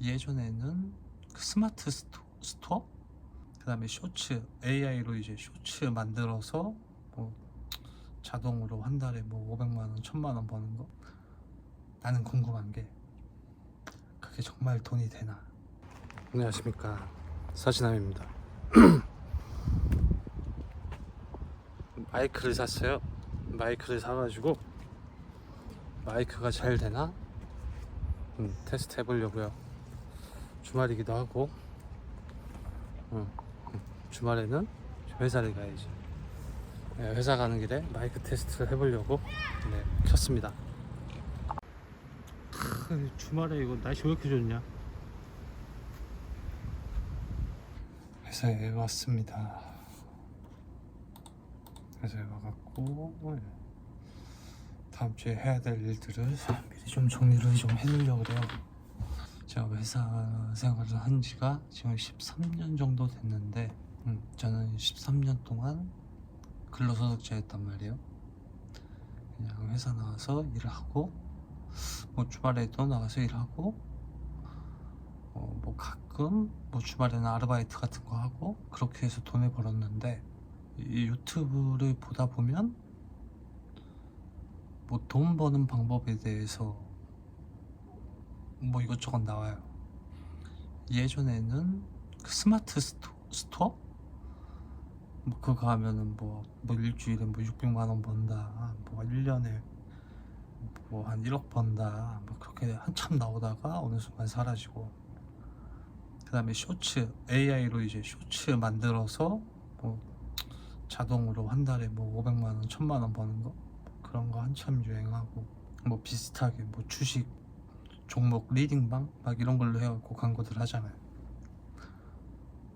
예전에는 그 스마트 스토, 스토어? 그 다음에 쇼츠 AI로 이제 쇼츠 만들어서 뭐 자동으로 한 달에 뭐 500만 원, 1000만 원 버는 거. 나는 궁금한 게 그게 정말 돈이 되나? 안녕하십니까 서진남입니다. 마이크를 샀어요. 마이크를 사가지고 마이크가 잘 되나? 음, 테스트 해보려고요. 주말이기도 하고 음, 음, 주말에는 회사를 가야지. 네, 회사 가는 길에 마이크 테스트를 해보려고 네, 켰습니다. 크, 주말에 이거 날씨 왜 이렇게 좋냐? 회사에 왔습니다. 회사에 와갖고 네. 다음 주에 해야 될 일들을 미리 좀 정리를 좀 해놓으려고 그래요. 제가 회사 생활을 한 지가 지금 13년 정도 됐는데 음, 저는 13년 동안 근로소득자였단 말이에요. 그냥 회사 나와서 일을 하고 뭐 주말에도 나가서 일하고 어, 뭐 가끔 뭐 주말에는 아르바이트 같은 거 하고 그렇게 해서 돈을 벌었는데 이 유튜브를 보다 보면 뭐 돈 버는 방법에 대해서 뭐 이것저것 나와요. 예전에는 그 스마트 스토, 스토어? 뭐 그거 하면은 뭐, 뭐 일주일에 뭐 600만 원 번다. 뭐 1년에 뭐 한 1억 번다. 뭐 그렇게 한참 나오다가 어느 순간 사라지고 그 다음에 쇼츠 AI로 이제 쇼츠 만들어서 뭐 자동으로 한 달에 뭐 500만 원, 1000만 원 버는 거 그런 거 한참 유행하고 뭐 비슷하게 뭐 주식 종목 리딩방 막 이런 걸로 해갖고 광고들 하잖아요.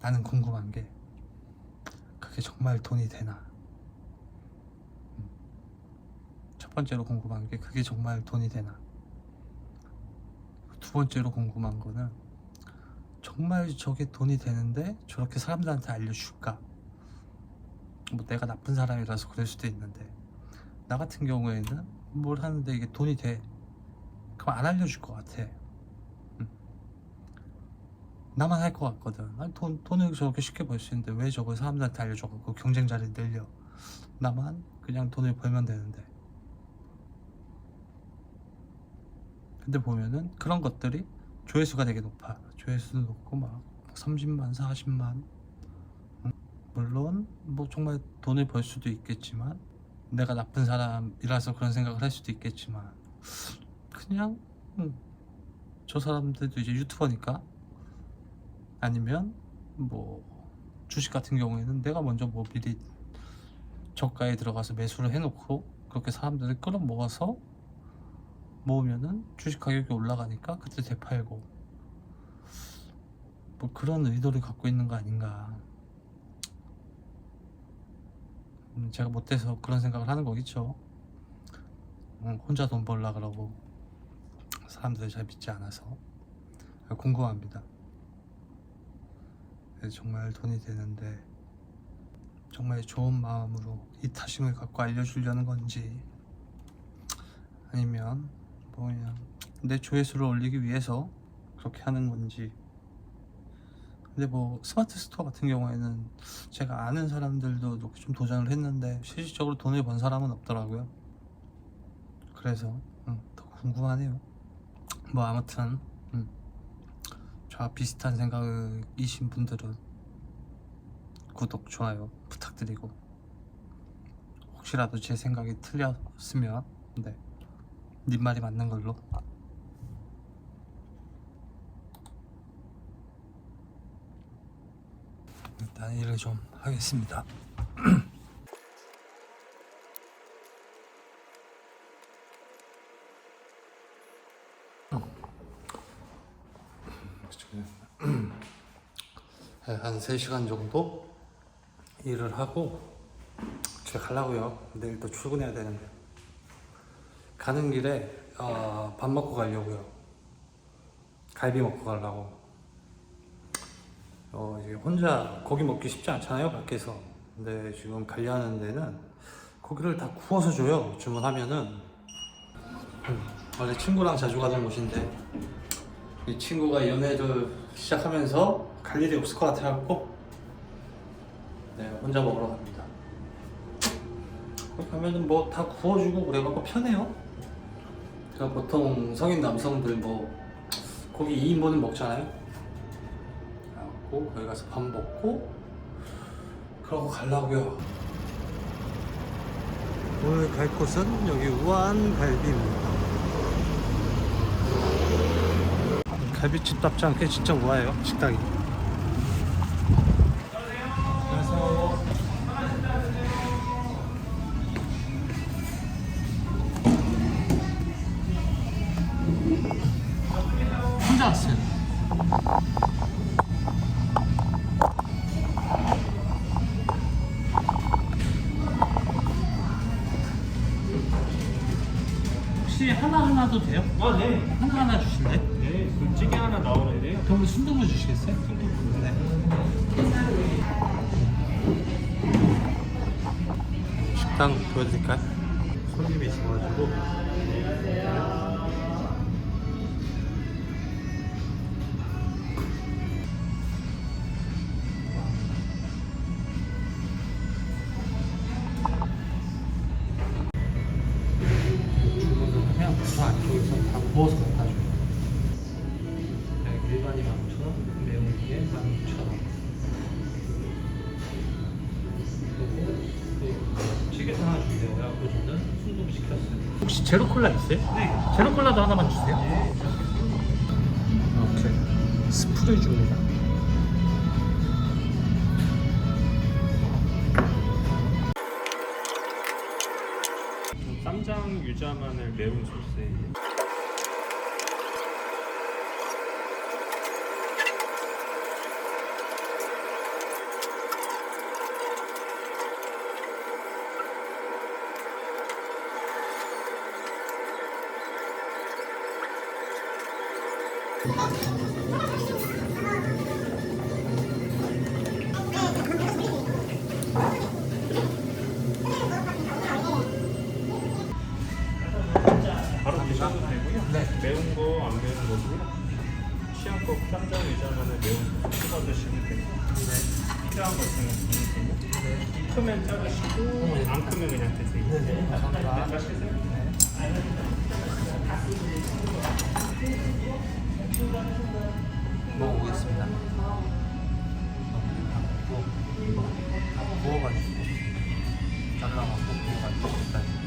나는 궁금한 게 그게 정말 돈이 되나? 음. 첫 번째로 궁금한 게 그게 정말 돈이 되나? 두 번째로 궁금한 거는 정말 저게 돈이 되는데 저렇게 사람들한테 알려줄까? 뭐 내가 나쁜 사람이라서 그럴 수도 있는데 나 같은 경우에는 뭘 하는데 이게 돈이 돼 그럼 안 알려줄 것 같아. 음. 나만 할 것 같거든. 아니, 돈, 돈을 저렇게 쉽게 벌 수 있는데 왜 저걸 사람들한테 알려줘갖고 경쟁자를 늘려. 나만 그냥 돈을 벌면 되는데. 근데 보면은 그런 것들이 조회수가 되게 높아. 조회수도 높고 막 30만 40만. 음, 물론 뭐 정말 돈을 벌 수도 있겠지만 내가 나쁜 사람이라서 그런 생각을 할 수도 있겠지만 그냥 음, 저 사람들도 이제 유튜버니까? 아니면 뭐 주식 같은 경우에는 내가 먼저 뭐 미리 저가에 들어가서 매수를 해놓고 그렇게 사람들을 끌어모아서 모으면은 주식 가격이 올라가니까 그때 되팔고 뭐 그런 의도를 갖고 있는 거 아닌가. 음, 제가 못돼서 그런 생각을 하는 거겠죠. 음, 혼자 돈 벌라 그러고 사람들을 잘 믿지 않아서 궁금합니다. 네, 정말 돈이 되는데 정말 좋은 마음으로 이타심을 갖고 알려주려는 건지 아니면 뭐 그냥 내 조회수를 올리기 위해서 그렇게 하는 건지. 근데 뭐 스마트 스토어 같은 경우에는 제가 아는 사람들도 이렇게 좀 도전을 했는데 실질적으로 돈을 번 사람은 없더라고요. 그래서 음, 더 궁금하네요 뭐 아무튼 음, 저와 비슷한 생각이신 분들은 구독 좋아요 부탁드리고 혹시라도 제 생각이 틀렸으면 네, 님 말이 맞는 걸로. 일단 일을 좀 하겠습니다. 한 3시간 정도 일을 하고 집에 가려고요. 내일 또 출근해야 되는데 가는 길에 어, 밥 먹고 가려고요. 갈비 먹고 가려고. 어, 이제 혼자 고기 먹기 쉽지 않잖아요, 밖에서. 근데 지금 가려는 데는 고기를 다 구워서 줘요, 주문하면은. 음, 원래 친구랑 자주 가던 곳인데, 이 친구가 연애를 시작하면서 갈 일이 없을 것 같아갖고 네 혼자 먹으러 갑니다. 하면은 뭐 다 구워주고 그래갖고 편해요. 제가 보통 성인 남성들 뭐 고기 2인분은 먹잖아요. 그래갖고 거기 가서 밥 먹고 그러고 가려고요. 오늘 갈 곳은 여기 우한 갈비입니다. 갈비집답지 않게 진짜 우아해요 식당이. 혹시 하나 하나도 돼요? 그럼 순두부 주시겠어요? 네. 식당 보여드릴까요? 손님이 있어가지고. 혹시 제로 콜라 있어요? 네. 제로 콜라도 하나만 주세요. 이렇게 스프를 줍니다. 쌈장 유자 마늘 매운 소스예 바로 드셔도 되고요. 네. 매운 거 안 매운 거고요. 취향껏 쌈장 마늘 매운 드시면 되고. 필요한 거 있으면 주면 되고. 크면 자르시고 안 크면 그냥 드세요. 네, 감사합니다. 네? 먹어보겠습니다. 구워가지고 잘라갖고 구워가지고 일단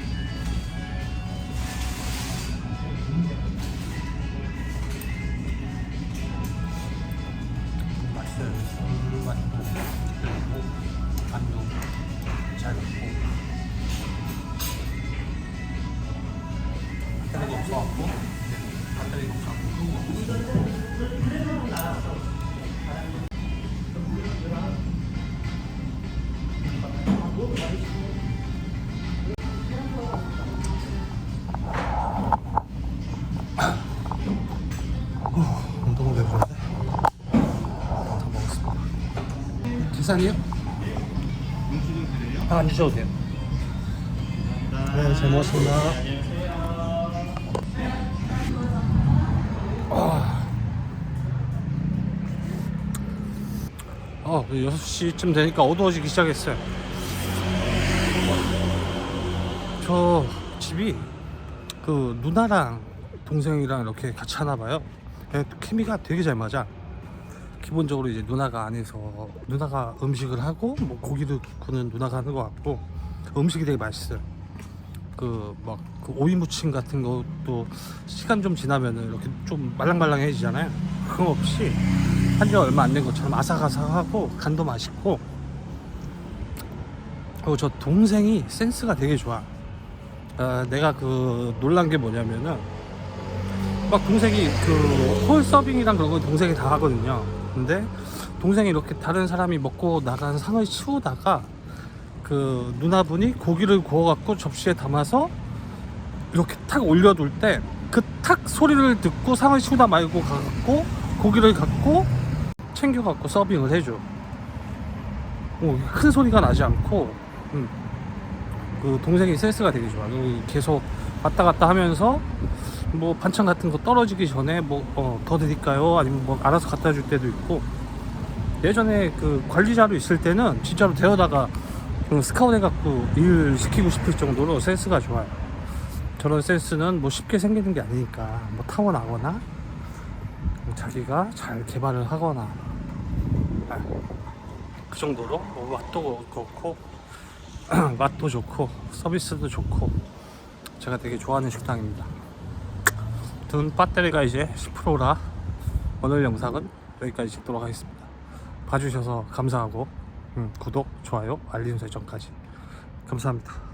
계산이요? 아, 안 주셔도 돼요. 네, 잘 먹었습니다. 아, 어, 6시쯤 되니까 어두워지기 시작했어요. 저 집이 그 누나랑 동생이랑 이렇게 같이 하나 봐요. 예, 케미가 되게 잘 맞아. 기본적으로 이제 누나가 안에서 누나가 음식을 하고 뭐 고기도 구는 누나가 하는 것 같고 음식이 되게 맛있어요. 그 막 그 오이 무침 같은 것도 시간 좀 지나면은 이렇게 좀 말랑말랑해지잖아요. 그거 없이 한 지 얼마 안 된 것처럼 아삭아삭하고 간도 맛있고 그리고 저 동생이 센스가 되게 좋아. 아, 내가 그 놀란 게 뭐냐면은 막 동생이 그 홀 서빙이랑 그런 거 동생이 다 하거든요. 근데 동생이 이렇게 다른 사람이 먹고 나간 상을 치우다가 그 누나분이 고기를 구워갖고 접시에 담아서 이렇게 탁 올려둘 때 그 탁 소리를 듣고 상을 치우다 말고 가갖고 고기를 갖고 챙겨갖고 서빙을 해줘. 오, 큰 소리가 나지 않고 음. 그 동생이 센스가 되게 좋아. 계속 왔다 갔다 하면서 뭐 반찬 같은 거 떨어지기 전에 뭐 더 드릴까요? 아니면 뭐 알아서 갖다 줄 때도 있고 예전에 그 관리자로 있을 때는 진짜로 데려다가 그 스카웃 해갖고 일 시키고 싶을 정도로 센스가 좋아요. 저런 센스는 뭐 쉽게 생기는 게 아니니까 뭐 타고나거나 뭐 자기가 잘 개발을 하거나 아, 그 정도로 뭐 맛도 그렇고 맛도 좋고 서비스도 좋고 제가 되게 좋아하는 식당입니다. 든 배터리가 이제 10%라 오늘 영상은 여기까지 찍도록 하겠습니다. 봐주셔서 감사하고 음, 구독, 좋아요, 알림 설정까지 감사합니다.